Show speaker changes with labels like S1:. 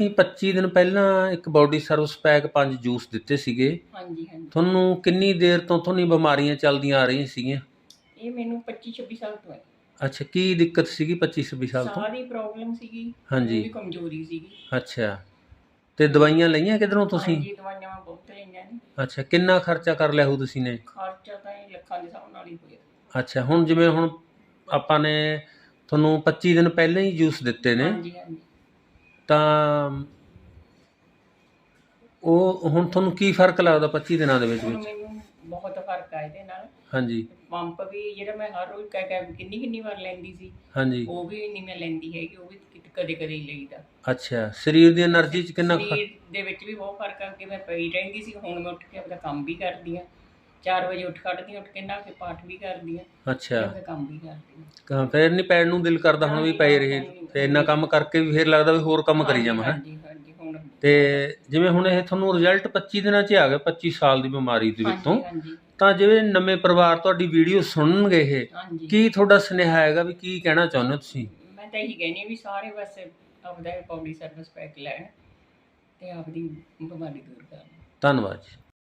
S1: ਤੁਸੀਂ 25 ਦਿਨ ਪਹਿਲਾਂ ਇੱਕ ਬਾਡੀ ਸਰਵਿਸ ਪੈਕ ਪੰਜ ਜੂਸ ਦਿੱਤੇ ਸੀਗੇ।
S2: ਹਾਂਜੀ ਹਾਂਜੀ।
S1: ਤੁਹਾਨੂੰ ਕਿੰਨੀ ਦੇਰ ਤੋਂ ਤੁਹਾਨੂੰ ਬਿਮਾਰੀਆਂ ਚੱਲਦੀਆਂ ਆ ਰਹੀਆਂ ਸੀਗੀਆਂ?
S2: ਇਹ ਮੈਨੂੰ 25 26 ਸਾਲ ਤੋਂ ਹੈ।
S1: ਅੱਛਾ ਕੀ ਦਿੱਕਤ ਸੀਗੀ 25 26 ਸਾਲ ਤੋਂ?
S2: ਦੀ ਪ੍ਰੋਬਲਮ ਸੀਗੀ
S1: ਹਾਂਜੀ।
S2: ਉਹਦੀ ਕਮਜ਼ੋਰੀ ਸੀਗੀ।
S1: ਅੱਛਾ ਤੇ ਦਵਾਈਆਂ ਲਈਆਂ ਕਿਧਰੋਂ ਤੁਸੀਂ?
S2: ਹਾਂਜੀ ਦਵਾਈਆਂ ਮੈਂ ਬਹੁਤ ਲਈਆਂ ਨੇ।
S1: ਅੱਛਾ ਕਿੰਨਾ ਖਰਚਾ ਕਰ ਲਿਆ ਹੋ ਤੁਸੀਂ ਨੇ?
S2: ਖਰਚਾ ਤਾਂ ਇਹ ਲੱਖਾਂ ਦੇ ਹਿਸਾਬ ਨਾਲ ਹੀ ਹੋਇਆ।
S1: ਅੱਛਾ ਹੁਣ ਜਿਵੇਂ ਹੁਣ ਆਪਾਂ ਨੇ ਤੁਹਾਨੂੰ 25 ਦਿਨ ਪਹਿਲਾਂ ਹੀ ਜੂਸ ਦਿੱਤੇ ਨੇ।
S2: ਹਾਂਜੀ ਹਾਂਜੀ।
S1: ਤਾਂ ਉਹ ਹੁਣ ਤੁਹਾਨੂੰ ਕੀ ਫ਼ਰਕ ਲੱਗਦਾ 25 ਦਿਨਾਂ ਦੇ ਵਿੱਚ ਵਿੱਚ?
S2: ਬਹੁਤ ਫ਼ਰਕ ਆ ਇਹਦੇ ਨਾਲ।
S1: ਹਾਂਜੀ।
S2: ਪੰਪ ਵੀ ਜਿਹੜਾ ਮੈਂ ਹਰ ਰੋਜ਼ ਕਹਿ ਕਹਿ ਕਿੰਨੀ ਕਿੰਨੀ ਵਾਰ ਲੈਂਦੀ ਸੀ
S1: ਹਾਂਜੀ।
S2: ਉਹ ਵੀ ਨਹੀਂ ਮੈਂ ਲੈਂਦੀ ਹੈਗੀ ਉਹ ਵੀ ਕਦੇ ਕਦੇ ਲਈਦਾ।
S1: ਅੱਛਾ ਸਰੀਰ ਦੀ એનર્ਜੀ 'ਚ ਕਿੰਨਾ ਫ਼ਰਕ
S2: ਦੇ ਵਿੱਚ ਵੀ ਬਹੁਤ ਫ਼ਰਕ ਆ ਕਿ ਮੈਂ ਪਈ ਰਹਿੰਦੀ ਸੀ ਹੁਣ ਮੈਂ ਉੱਠ ਕੇ ਆਪਣਾ ਕੰਮ ਵੀ ਕਰਦੀ ਆ। 4 ਵਜੇ ਉੱਠ ਖੜਦੀ ਹਾਂ, ਉੱਠ ਕੇ ਨਹਾ ਕੇ ਪਾਠ ਵੀ ਕਰਦੀ ਆ
S1: ਅੱਛਾ।
S2: ਆਪਣਾ ਕੰਮ ਵੀ ਕਰਦੀ ਆ
S1: ਤਾਂ ਫਿਰ ਨਹੀਂ ਪੈਣ ਨੂੰ ਦਿਲ ਕਰਦਾ ਹੁਣ ਵੀ ਪਏ ਰਹੇ ਤੇ ਇੰਨਾ ਕੰਮ ਕਰਕੇ ਵੀ ਫਿਰ ਲੱਗਦਾ ਵੀ ਹੋਰ ਕੰਮ ਕਰੀ ਜਾਵਾਂ ਹੈਂ।
S2: ਹਾਂਜੀ ਹਾਂਜੀ ਹੁਣ
S1: ਤੇ ਜਿਵੇਂ ਹੁਣ ਇਹ ਤੁਹਾਨੂੰ ਰਿਜ਼ਲਟ 25 ਦਿਨਾਂ 'ਚ ਹੀ ਆ ਗਿਆ 25 ਸਾਲ ਦੀ ਬਿਮਾਰੀ ਦੇ ਵਿੱਚੋਂ।
S2: ਹਾਂਜੀ। ਹਾਂਜੀ
S1: ਤਾਂ ਜਿਵੇਂ ਨਵੇਂ ਪਰਿਵਾਰ ਤੁਹਾਡੀ ਵੀਡੀਓ ਸੁਣਨਗੇ ਇਹ
S2: ਹਾਂਜੀ।
S1: ਕੀ ਤੁਹਾਡਾ ਸੁਨੇਹਾ ਹੈਗਾ ਵੀ ਕੀ ਕਹਿਣਾ ਚਾਹੁੰਦੇ ਹੋ ਤੁਸੀਂ?
S2: ਮੈਂ ਤਾਂ ਇਹੀ ਕਹਿੰਦੀ ਹਾਂ ਵੀ ਸਾਰੇ ਬਸ ਆਪਦਾ ਪਬਲਿਕ ਸਰਵਿਸ ਪੈਕ ਲੈਣ ਤੇ ਆਪਦੀ ਬਿਮਾਰੀ ਦੂਰ ਕਰਨ।
S1: ਧੰਨਵਾਦ ਜੀ।